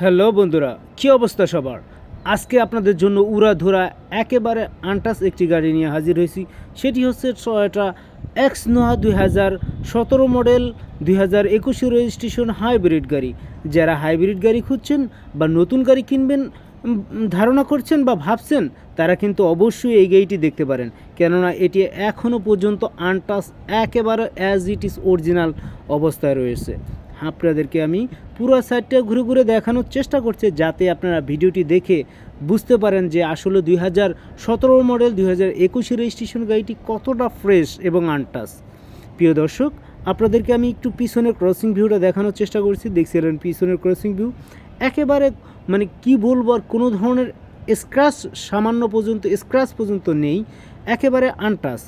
Hello বন্ধুরা, কী অবস্থা সবার? আজকে আপনাদের জন্য উড়াধুরা একেবারে আনটাস একটি গাড়ি নিয়ে হাজির হয়েছি। সেটি হচ্ছে টয়োটা এক্স নোয়া দুই হাজার সতেরো মডেল দুই হাজার একুশে রেজিস্ট্রেশন হাইব্রিড গাড়ি। যারা হাইব্রিড গাড়ি খুঁজছেন বা নতুন গাড়ি কিনবেন ধারণা করছেন বা ভাবছেন, তারা কিন্তু অবশ্যই এই গাড়িটি দেখতে পারেন। কেননা এটি এখনও পর্যন্ত আনটাস একেবারে অ্যাজ ইট ইজ অরিজিনাল অবস্থায় রয়েছে। আপনাদেরকে আমি পুরো সাইডটা ঘুরে ঘুরে দেখানোর চেষ্টা করছি যাতে আপনারা ভিডিওটি দেখে বুঝতে পারেন যে আসলে দুই হাজার সতেরো মডেল, দুই হাজার একুশে রেজিস্ট্রেশন গাড়িটি কতটা ফ্রেশ এবং আনটাস প্রিয় দর্শক, আপনাদেরকে আমি একটু পিছনের ক্রসিং ভিউটা দেখানোর চেষ্টা করছি। দেখছিলেন পিছনের ক্রসিং ভিউ একেবারে মানে কি বলব আর কোনো ধরনের স্ক্র্যাচ সামান্য পর্যন্ত স্ক্র্যাচ পর্যন্ত নেই। একেবারে আনটাস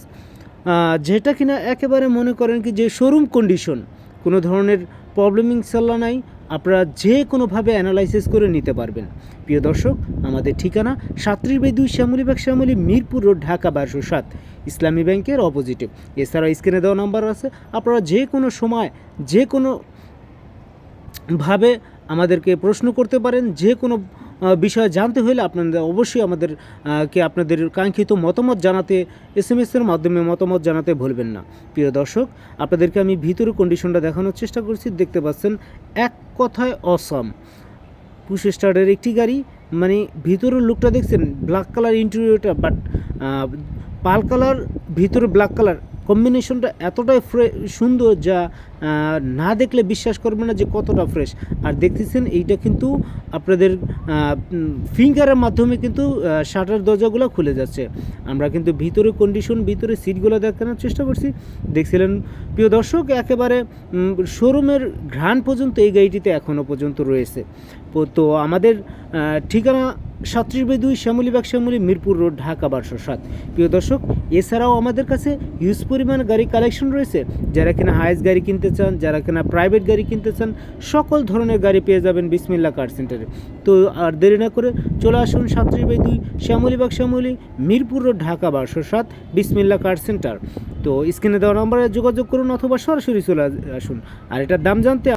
যেটা কিনা একেবারে মনে করেন কি যে শোরুম কন্ডিশন কোনো ধরনের প্রবলেম ইনশাল্লাহ নাই, আপনারা যে কোনোভাবে অ্যানালাইসিস করে নিতে পারবেন। প্রিয় দর্শক, আমাদের ঠিকানা সাত্রিশ বাই দুই শ্যামলী ব্যাগ শ্যামলী মিরপুর রোড, ঢাকা বারোশো সাত। ইসলামী ব্যাংকের অপোজিটে এছাড়া স্ক্রিনে দেওয়া নাম্বার আছে। আপনারা যে কোনো সময়, যে কোনো ভাবে আমাদেরকে প্রশ্ন করতে পারেন, যে কোনো বিষয় জানতে হলে আপনাদের অবশ্যই আমাদের কে আপনাদের কাঙ্ক্ষিত মতামত জানাতে এস এম মাধ্যমে মতামত জানাতে ভুলবেন না। প্রিয় দর্শক, আপনাদেরকে আমি ভিতরে কন্ডিশনটা দেখানোর চেষ্টা করছি। দেখতে পাচ্ছেন, এক কথায় অসম পুশ স্টার্টের একটি গাড়ি মানে ভিতরের লুকটা দেখছেন ব্ল্যাক কালার ইন্টেরিয়রটা বাট পাল কালার ভিতরে ব্ল্যাক কালার কম্বিনেশনটা এতটাই সুন্দর যা না দেখলে বিশ্বাস করবে না যে কতটা ফ্রেশ আর দেখতেছেন, এইটা কিন্তু আপনাদের ফিঙ্গারের মাধ্যমে কিন্তু শাটার দরজাগুলো খুলে যাচ্ছে। আমরা কিন্তু ভিতরে কন্ডিশন ভিতরে সিটগুলো দেখানোর চেষ্টা করছি। দেখছিলেন, প্রিয় দর্শক, একেবারে শোরুমের ঘ্রাণ পর্যন্ত এই গাড়িটিতে এখনও পর্যন্ত রয়েছে। তো আমাদের ঠিকানা সাত্রিশ বাই দুই শ্যামলীবাগ শ্যামলী মিরপুর রোড, ঢাকা বারোশো সাত। প্রিয় দর্শক, এছাড়াও আমাদের কাছে হিউজ পরিমাণ গাড়ি কালেকশন রয়েছে। যারা কিনা হাইস গাড়ি কিনতে চান, যারা কিনা প্রাইভেট গাড়ি কিনতে চান, সকল ধরনের গাড়ি পেয়ে যাবেন বিসমিল্লা কার সেন্টারে তো আর দেরি না করে চলে আসুন সাত্রিশ বাই দুই শ্যামলীবাগ শ্যামলী মিরপুর রোড, ঢাকা বারোশো সাত বিসমিল্লা কার সেন্টার তো স্ক্রিনে দেওয়া নম্বরে যোগাযোগ করুন অথবা সরাসরি চলে আসুন। আর এটার দাম জানতে